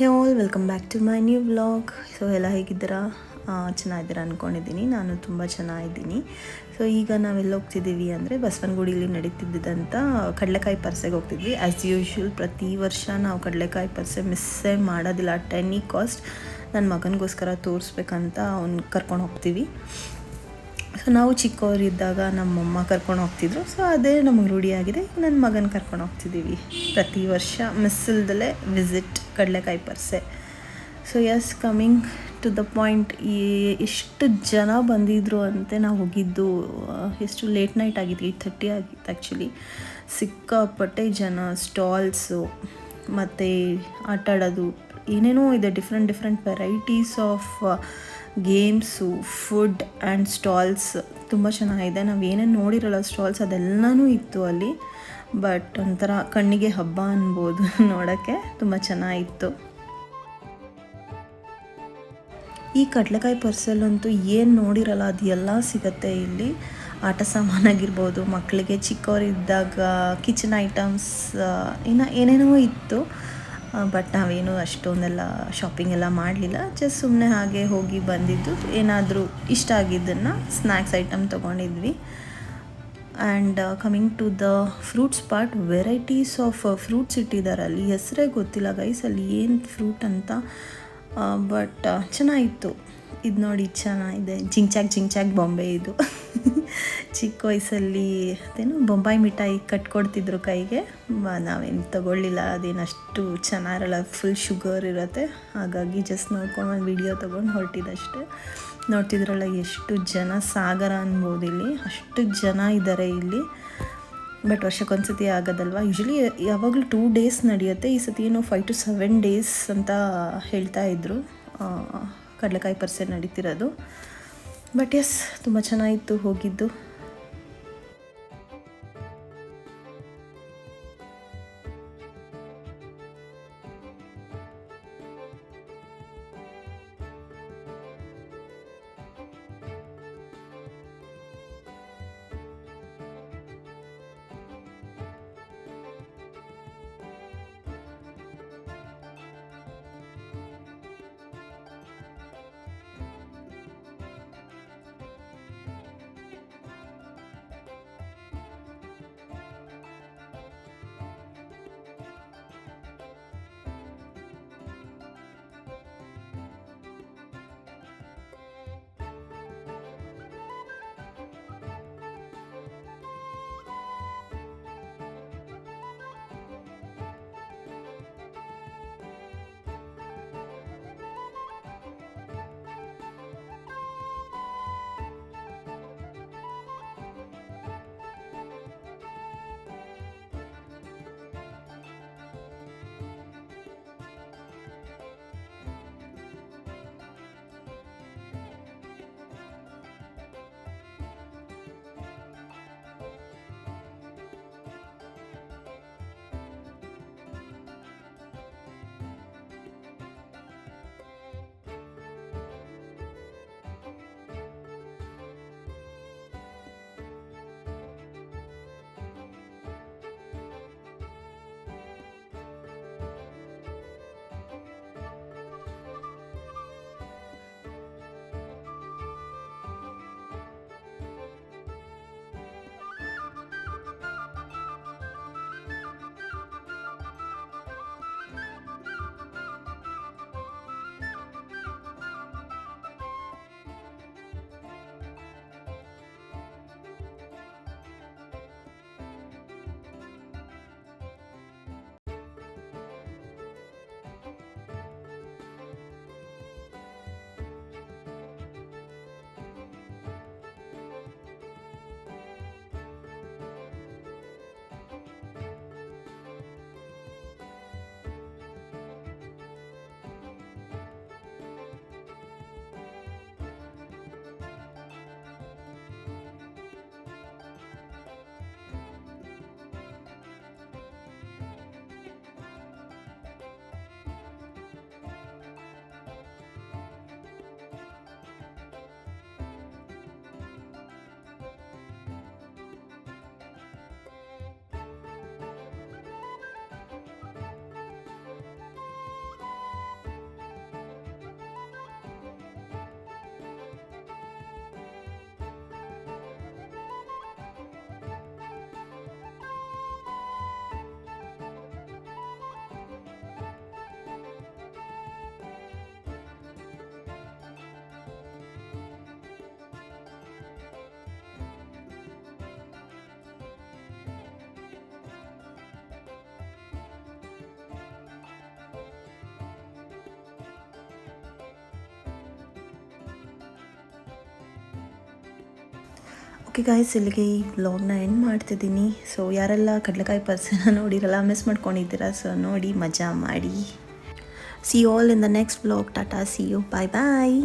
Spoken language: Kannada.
Hey all, welcome back to my new vlog. So ಎಲ್ಲ ಹೇಗಿದ್ದೀರಾ? ಚೆನ್ನಾಗಿದ್ದೀರ ಅಂದ್ಕೊಂಡಿದ್ದೀನಿ ನಾನು ತುಂಬ ಚೆನ್ನಾಗಿದ್ದೀನಿ. ಸೊ ಈಗ ನಾವೆಲ್ಲ ಹೋಗ್ತಿದ್ದೀವಿ ಅಂದರೆ ಬಸವನಗುಡಿಲಿ ನಡೀತಿದ್ದಂಥ ಕಡಲೆಕಾಯಿ ಪರ್ಸೆಗೆ ಹೋಗ್ತಿದ್ವಿ. ಆ್ಯಸ್ ಯೂಶ್ವಲ್ ಪ್ರತಿ ವರ್ಷ ನಾವು ಕಡಲೆಕಾಯಿ ಪರ್ಸೆ ಮಿಸ್ಸೇ ಮಾಡೋದಿಲ್ಲ. ಅಟ್ ಎನಿ ಕಾಸ್ಟ್ ನನ್ನ ಮಗನಿಗೋಸ್ಕರ ತೋರಿಸ್ಬೇಕಂತ ಅವ್ನು ಕರ್ಕೊಂಡು ಹೋಗ್ತೀವಿ. ಸೊ ನಾವು ಚಿಕ್ಕವರಿದ್ದಾಗ ನಮ್ಮಮ್ಮ ಕರ್ಕೊಂಡು ಹೋಗ್ತಿದ್ರು. ಸೊ ಅದೇ ನಮಗೆ ರೂಢಿಯಾಗಿದೆ. ನನ್ನ ಮಗನ ಕರ್ಕೊಂಡು ಹೋಗ್ತಿದ್ದೀವಿ ಪ್ರತಿ ವರ್ಷ ಮಿಸ್ಸಿಲ್ದಲ್ಲೇ ವಿಸಿಟ್ ಕಡಲೆಕಾಯಿ ಪರ್ಸೆ. So yes coming to the point ಎಷ್ಟು ಜನ ಬಂದಿದ್ರು ಅಂತೆ ನಾವು ಹೋಗಿದ್ದು ಎಷ್ಟು ಲೇಟ್ ನೈಟ್ ಆಗಿತ್ತು ಏಯ್ಟ್ ಥರ್ಟಿ ಆಗಿತ್ತು ಆ್ಯಕ್ಚುಲಿ ಸಿಕ್ಕಾಪಟ್ಟೆ ಜನ ಸ್ಟಾಲ್ಸು ಮತ್ತು ಆಟ ಆಡೋದು ಏನೇನೋ ಇದೆ different different varieties of games food and stalls ತುಂಬ ಚೆನ್ನಾಗಿದೆ. ನಾವು ಏನೇನು ನೋಡಿರಲ್ಲ ಸ್ಟಾಲ್ಸ್ ಅದೆಲ್ಲನೂ ಇತ್ತು ಅಲ್ಲಿ. ಬಟ್ ಒಂಥರ ಕಣ್ಣಿಗೆ ಹಬ್ಬ ಅನ್ಬೋದು ನೋಡೋಕ್ಕೆ. ತುಂಬ ಚೆನ್ನಾಗಿತ್ತು. ಈ ಕಡಲೆಕಾಯಿ ಪರ್ಸಲ್ಲಂತೂ ಏನು ನೋಡಿರಲ್ಲ, ಅದು ಎಲ್ಲ ಸಿಗತ್ತೆ ಇಲ್ಲಿ. ಆಟ ಸಾಮಾನಾಗಿರ್ಬೋದು ಮಕ್ಕಳಿಗೆ ಚಿಕ್ಕವರಿದ್ದಾಗ ಕಿಚನ್ ಐಟಮ್ಸ್ ಇನ್ನು ಏನೇನೋ ಇತ್ತು. ಬಟ್ ನಾವೇನು ಅಷ್ಟೊಂದೆಲ್ಲ ಶಾಪಿಂಗ್ ಎಲ್ಲ ಮಾಡಲಿಲ್ಲ. ಜಸ್ಟ್ ಸುಮ್ಮನೆ ಹಾಗೆ ಹೋಗಿ ಬಂದಿದ್ದು. ಏನಾದರೂ ಇಷ್ಟ ಆಗಿದ್ದನ್ನು snacks item ತೊಗೊಂಡಿದ್ವಿ. And coming to the fruits part varieties of fruits ಇಟ್ಟಿದ್ದಾರೆ ಅಲ್ಲಿ ಹೆಸರೇ ಗೊತ್ತಿಲ್ಲ ಗೈಸ್ ಅಲ್ಲಿ ಏನು ಫ್ರೂಟ್ ಅಂತ. ಬಟ್ ಚೆನ್ನಾಗಿತ್ತು. ಇದು ನೋಡಿ ಚೆನ್ನಾಗಿದೆ ಜಿಂಚಾಕ್ ಜಿಂಚಾಕ್ ಬೊಂಬೆ ಇದು. ಚಿಕ್ಕ ವಯಸ್ಸಲ್ಲಿ ಅದೇನು ಬೊಂಬಾಯಿ ಮಿಠಾಯಿ ಕಟ್ಕೊಡ್ತಿದ್ರು ಕೈಗೆ. ನಾವೇನು ತಗೊಳ್ಳಿಲ್ಲ. ಅದೇನು ಅಷ್ಟು ಚೆನ್ನಾಗಿರಲ್ಲ. ಫುಲ್ ಶುಗರ್ ಇರುತ್ತೆ. ಹಾಗಾಗಿ ಜಸ್ಟ್ ನೋಡ್ಕೊಂಡು ಒಂದು ವಿಡಿಯೋ ತೊಗೊಂಡು ಹೊರಟಿದ್ದಷ್ಟೇ ನೋಡ್ತಿದ್ರಲ್ಲ, ಎಷ್ಟು ಜನ ಸಾಗರ ಅನ್ಬೋದು ಇಲ್ಲಿ. ಅಷ್ಟು ಜನ ಇದ್ದಾರೆ ಇಲ್ಲಿ. ಬಟ್ ವರ್ಷಕ್ಕೊಂದ್ಸತಿ ಆಗೋದಲ್ವಾ? ಯೂಶ್ವಲಿ ಯಾವಾಗಲೂ ಟೂ ಡೇಸ್ ನಡೆಯುತ್ತೆ. ಈ ಸತಿ ಏನೋ ಫೈವ್ ಟು ಸೆವೆನ್ ಡೇಸ್ ಅಂತ ಹೇಳ್ತಾ ಇದ್ರು. ಕಡಲೆಕಾಯಿ ಪರ್ಸೆ ನಡೀತಿರೋದು. ಬಟ್ ಎಸ್ ತುಂಬ ಚೆನ್ನಾಗಿತ್ತು ಹೋಗಿದ್ದು. ಓಕೆ ಗಾಯ್ಸ್ ಇಲ್ಲಿಗೆ ಈ ಬ್ಲಾಗ್ನ ಎಂಡ್ ಮಾಡ್ತಿದ್ದೀನಿ. ಸೊ ಯಾರೆಲ್ಲ ಕಡಲೆಕಾಯಿ ಪರ್ಸನ ನೋಡಿರಲ್ಲ ಮಿಸ್ ಮಾಡ್ಕೊಂಡಿದ್ದೀರಾ ಸೊ ನೋಡಿ ಮಜಾ ಮಾಡಿ. See all in the next blog Tata see you bye bye